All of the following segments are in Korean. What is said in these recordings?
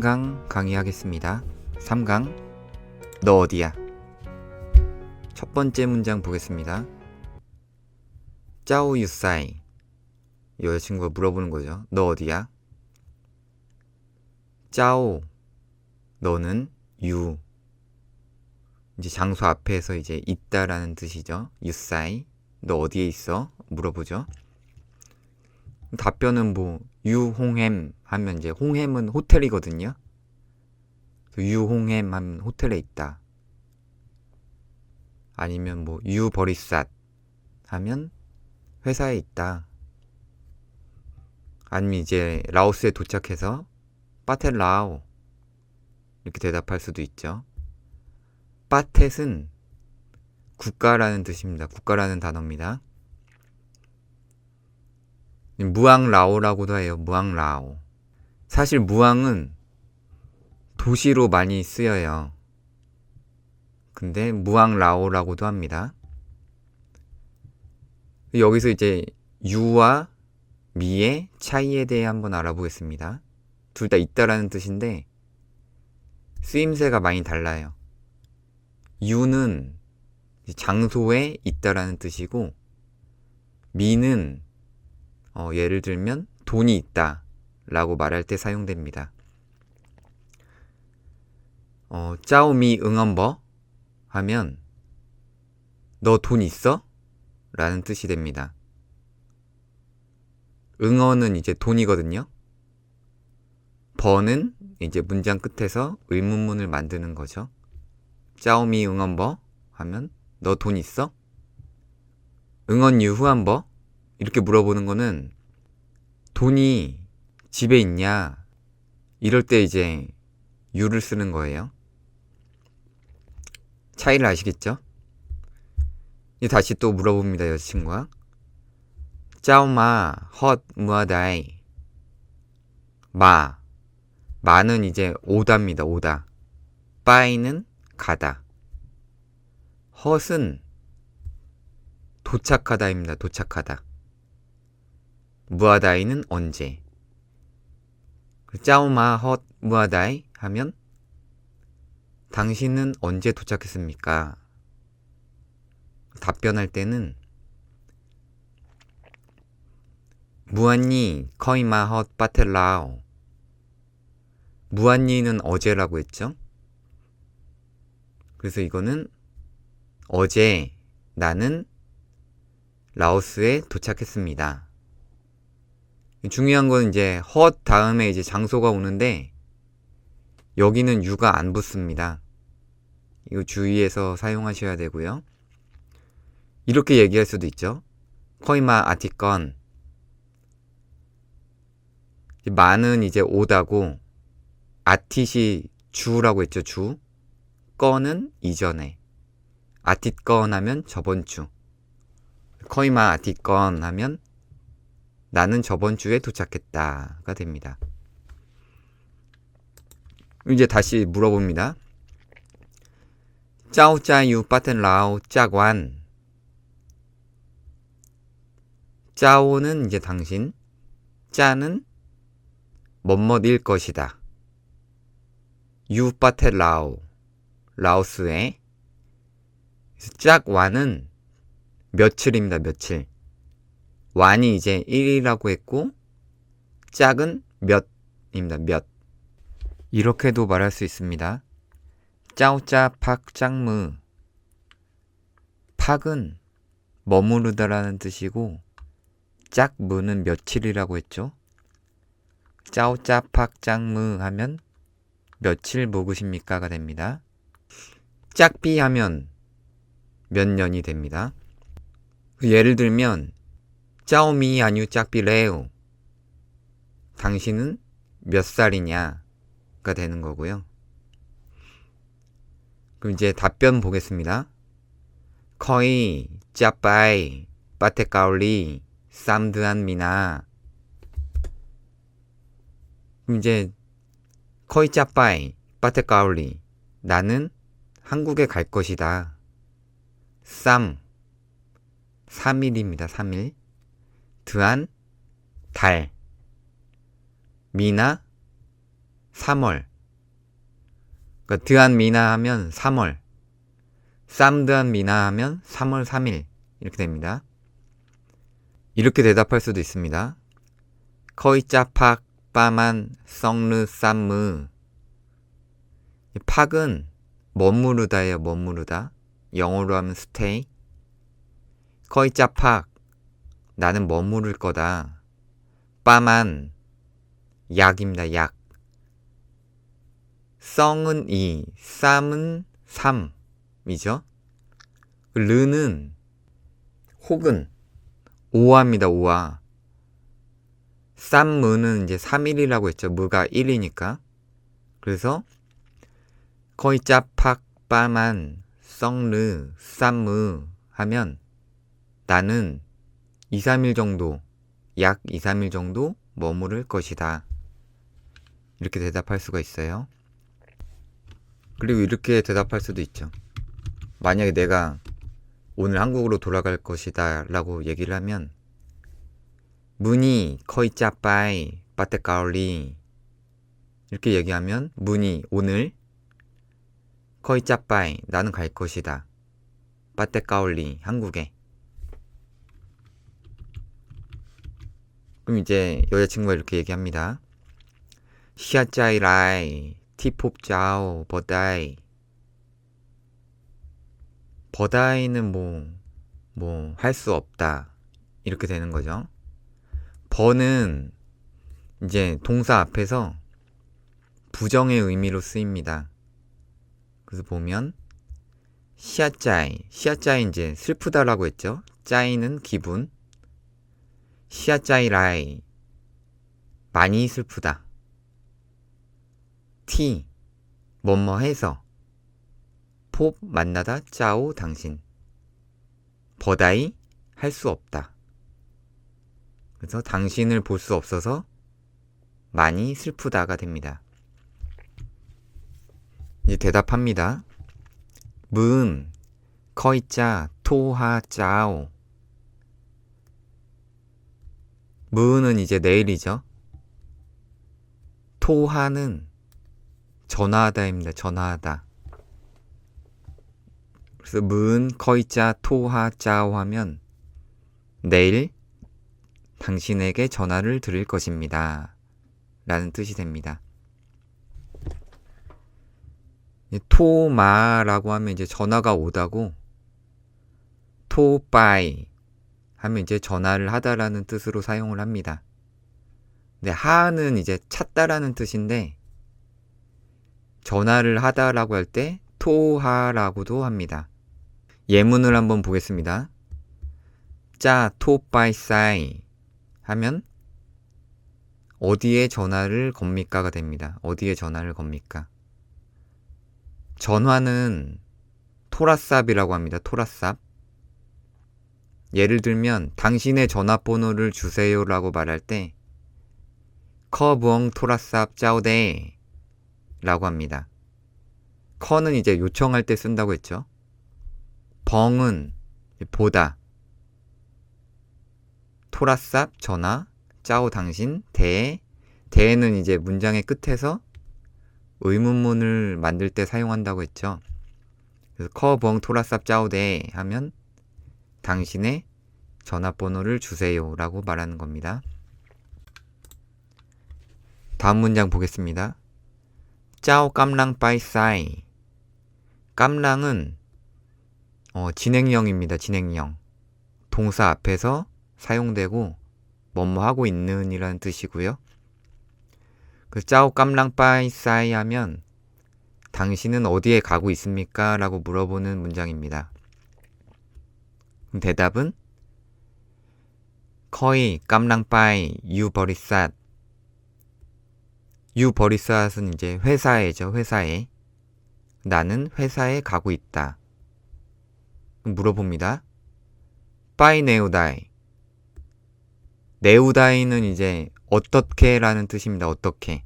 3강 강의하겠습니다. 3강 너 어디야? 첫 번째 문장 보겠습니다. 짜오 유사이 여자친구가 물어보는 거죠. 너 어디야? 짜오 너는 유 이제 장소 앞에서 이제 있다라는 뜻이죠. 유사이 너 어디에 있어? 물어보죠. 답변은 뭐 유홍햄 하면 이제 홍햄은 호텔이거든요. 유홍햄 하면 호텔에 있다. 아니면 뭐 유버리삿 하면 회사에 있다. 아니면 이제 라오스에 도착해서 빠텔라오 이렇게 대답할 수도 있죠. 빠텟은 국가라는 뜻입니다. 국가라는 단어입니다. 무앙라오라고도 해요. 무앙라오. 사실 무앙은 도시로 많이 쓰여요. 근데 무앙라오라고도 합니다. 여기서 이제 유와 미의 차이에 대해 한번 알아보겠습니다. 둘 다 있다라는 뜻인데 쓰임새가 많이 달라요. 유는 장소에 있다라는 뜻이고 미는 어, 예를 들면 돈이 있다 라고 말할 때 사용됩니다. 어, 짜오미 응원버 하면 너 돈 있어? 라는 뜻이 됩니다. 응어는 이제 돈이거든요. 버는 이제 문장 끝에서 의문문을 만드는 거죠. 짜오미 응원버 하면 너 돈 있어? 응원 유후한 버 이렇게 물어보는 거는 돈이 집에 있냐? 이럴 때 이제 유를 쓰는 거예요. 차이를 아시겠죠? 다시 또 물어봅니다 여자친구가 짜오마 헛 무아다이. 마. 마는 이제 오다입니다 오다 빠이는 가다. 헛은 도착하다입니다 도착하다. 무아다이는 언제 짜오마 헛 무아다이 하면 당신은 언제 도착했습니까? 답변할 때는 무한니 커이마 헛 빠텔라오 무한니는 어제라고 했죠? 그래서 이거는 어제 나는 라오스에 도착했습니다. 중요한 건 이제 헛 다음에 이제 장소가 오는데 여기는 유가 안 붙습니다. 이거 주의해서 사용하셔야 되고요. 이렇게 얘기할 수도 있죠. 커이마 아티건 마는 이제 오다고 아티시 주라고 했죠. 주 건은 이전에 아티건 하면 저번 주 커이마 아티건 하면 나는 저번 주에 도착했다가 됩니다. 이제 다시 물어봅니다. 짜오짜유 빠텐 라오 짜관 짜오는 이제 당신 짜는 멋멋일 것이다. 유 빠텐 라오 라오스에 짝완은 며칠입니다. 며칠. 완이 이제 1이라고 했고 짝은 몇입니다. 몇. 이렇게도 말할 수 있습니다. 짜오짜 팍 짱무 팍은 머무르다라는 뜻이고 짝무는 며칠이라고 했죠. 짜오짜 팍 짱무 하면 며칠 묵으십니까가 됩니다. 짝비 하면 몇 년이 됩니다. 예를 들면 짜오미 아뉴 짝비레오 당신은 몇 살이냐 가 되는 거고요. 그럼 이제 답변 보겠습니다. 커이 짜빠이 빠테까올리 쌈드한 미나 이제 커이 짜빠이 빠테까올리 나는 한국에 갈 것이다. 쌈 3일입니다. 3일 드한 달 미나 3월. 그러니까 드한 미나 하면 3월. 쌈드한 미나 하면 3월 3일. 이렇게 됩니다. 이렇게 대답할 수도 있습니다. 커이 짜팍 빠만 썩르 쌈무. 팍은 머무르다예요, 머무르다. 영어로 하면 stay. 커이 짜팍. 나는 머무를 거다. 빠만. 약입니다, 약. 썽은 이, 쌈은 삼이죠. 르는 혹은 오화입니다, 오화. 쌈무는 이제 3일이라고 했죠. 무가 1이니까. 그래서 거의 짜팍 빠만 썽르 쌈무 하면 나는 2, 3일 정도 약 2, 3일 정도 머무를 것이다. 이렇게 대답할 수가 있어요. 그리고 이렇게 대답할 수도 있죠. 만약에 내가 오늘 한국으로 돌아갈 것이다 라고 얘기를 하면 문이 거의 짜빠이 빠떼까올리 이렇게 얘기하면 문이 오늘 거의 짜빠이 나는 갈 것이다 빠떼까올리 한국에 그럼 이제 여자친구가 이렇게 얘기합니다 시아짜이라이 티pop짜오 버다이 버다이는 뭐 뭐 할 수 없다 이렇게 되는 거죠. 버는 이제 동사 앞에서 부정의 의미로 쓰입니다. 그래서 보면 시아짜이 시아짜이 이제 슬프다라고 했죠. 짜이는 기분 시아짜이라이 많이 슬프다. 티 뭐뭐 해서 폼 만나다 짜오 당신 버다이 할 수 없다. 그래서 당신을 볼 수 없어서 많이 슬프다가 됩니다. 이제 대답합니다. 문 커이짜 토하 짜오 문은 이제 내일이죠. 토하는 전화하다입니다. 전화하다. 그래서 문 커이짜 토하 짜오 하면 내일 당신에게 전화를 드릴 것입니다. 라는 뜻이 됩니다. 토마라고 하면 이제 전화가 오다고 토빠이 하면 이제 전화를 하다라는 뜻으로 사용을 합니다. 근데 하는 이제 찾다라는 뜻인데 전화를 하다라고 할 때 토하라고도 합니다. 예문을 한번 보겠습니다. 짜 토빠이사이 하면 어디에 전화를 겁니까가 됩니다. 어디에 전화를 겁니까? 전화는 토라쌉이라고 합니다. 토라쌉. 예를 들면 당신의 전화번호를 주세요라고 말할 때 커부엉 토라쌉 짜오데 라고 합니다. 커는 이제 요청할 때 쓴다고 했죠. 벙은 보다. 토라쌉 전화, 짜오 당신, 대. 대는 이제 문장의 끝에서 의문문을 만들 때 사용한다고 했죠. 커벙 토라쌉 짜오대 하면 당신의 전화번호를 주세요 라고 말하는 겁니다. 다음 문장 보겠습니다. 짜오 깜랑 빠이사이 깜랑은 어, 진행형입니다. 진행형. 동사 앞에서 사용되고 뭐뭐 하고 있는 이라는 뜻이고요. 그 짜오 깜랑 빠이사이 하면 당신은 어디에 가고 있습니까? 라고 물어보는 문장입니다. 대답은 커이 깜랑 빠이 유 버리삿 유 버리삿은 이제 회사에죠. 회사에 나는 회사에 가고 있다. 물어봅니다. 빠이 네우다이 네우다이는 이제 어떻게 라는 뜻입니다. 어떻게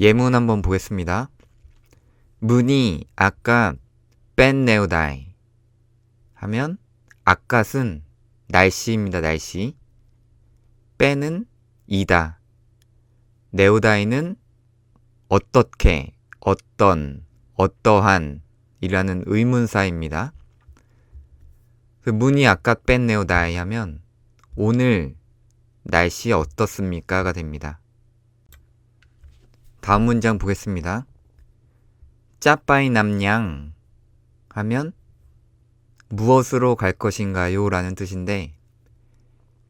예문 한번 보겠습니다. 문이 아까 뺀 네우다이 하면 아까은 날씨입니다. 날씨 빼는 이다. 네오다이는 어떻게, 어떤, 어떠한 이라는 의문사입니다. 그 문이 아까 뺀 네오다이 하면 오늘 날씨 어떻습니까가 됩니다. 다음 문장 보겠습니다. 짜빠이 남양 하면 무엇으로 갈 것인가요? 라는 뜻인데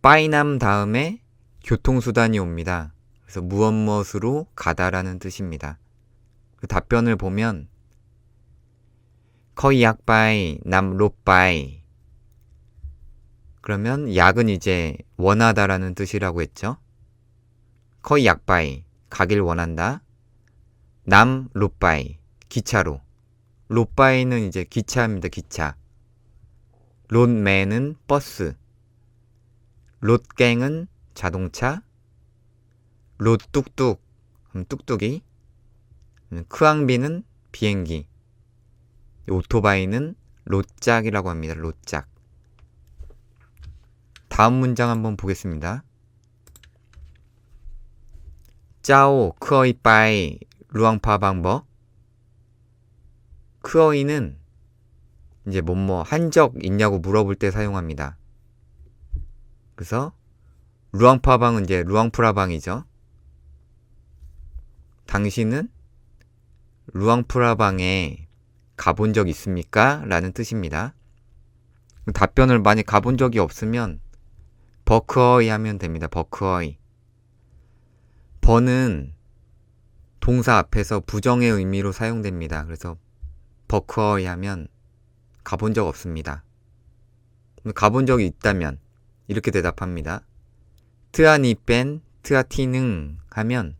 빠이남 다음에 교통수단이 옵니다. 그래서 무엇 무엇으로 가다라는 뜻입니다. 그 답변을 보면 거의 약바이 남 로빠이 그러면 약은 이제 원하다라는 뜻이라고 했죠. 거의 약바이 가길 원한다. 남 로빠이 기차로 로빠이는 이제 기차입니다. 기차. 롯매는 버스. 롯갱은 자동차. 롯뚝뚝 그럼 뚝뚝이. 크앙비는 비행기. 오토바이는 롯짝이라고 합니다. 롯짝. 다음 문장 한번 보겠습니다. 짜오 크어이 빠이 루앙파 방버 크어이는 이제 뭐뭐 한 적 있냐고 물어볼 때 사용합니다. 그래서 루앙파방은 이제 루앙프라방이죠. 당신은 루앙프라방에 가본 적 있습니까? 라는 뜻입니다. 답변을 많이 가본 적이 없으면 버크어이 하면 됩니다. 버크어이. 버는 동사 앞에서 부정의 의미로 사용됩니다. 그래서 버크어이 하면 가본 적 없습니다. 가본 적이 있다면 이렇게 대답합니다. 트아니 뺀 트아티능 하면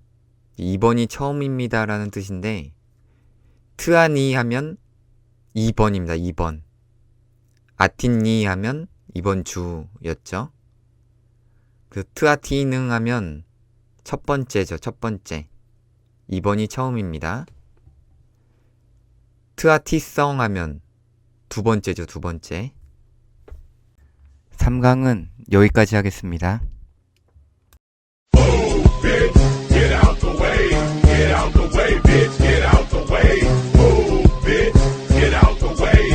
2번이 처음입니다 라는 뜻인데 트아니 하면 2번입니다. 2번. 아틴니 하면 이번 주였죠. 그 트아티능 하면 첫 번째죠. 첫 번째. 2번이 처음입니다. 트아티성 하면 두 번째죠. 두 번째. 3강은 여기까지 하겠습니다. Get out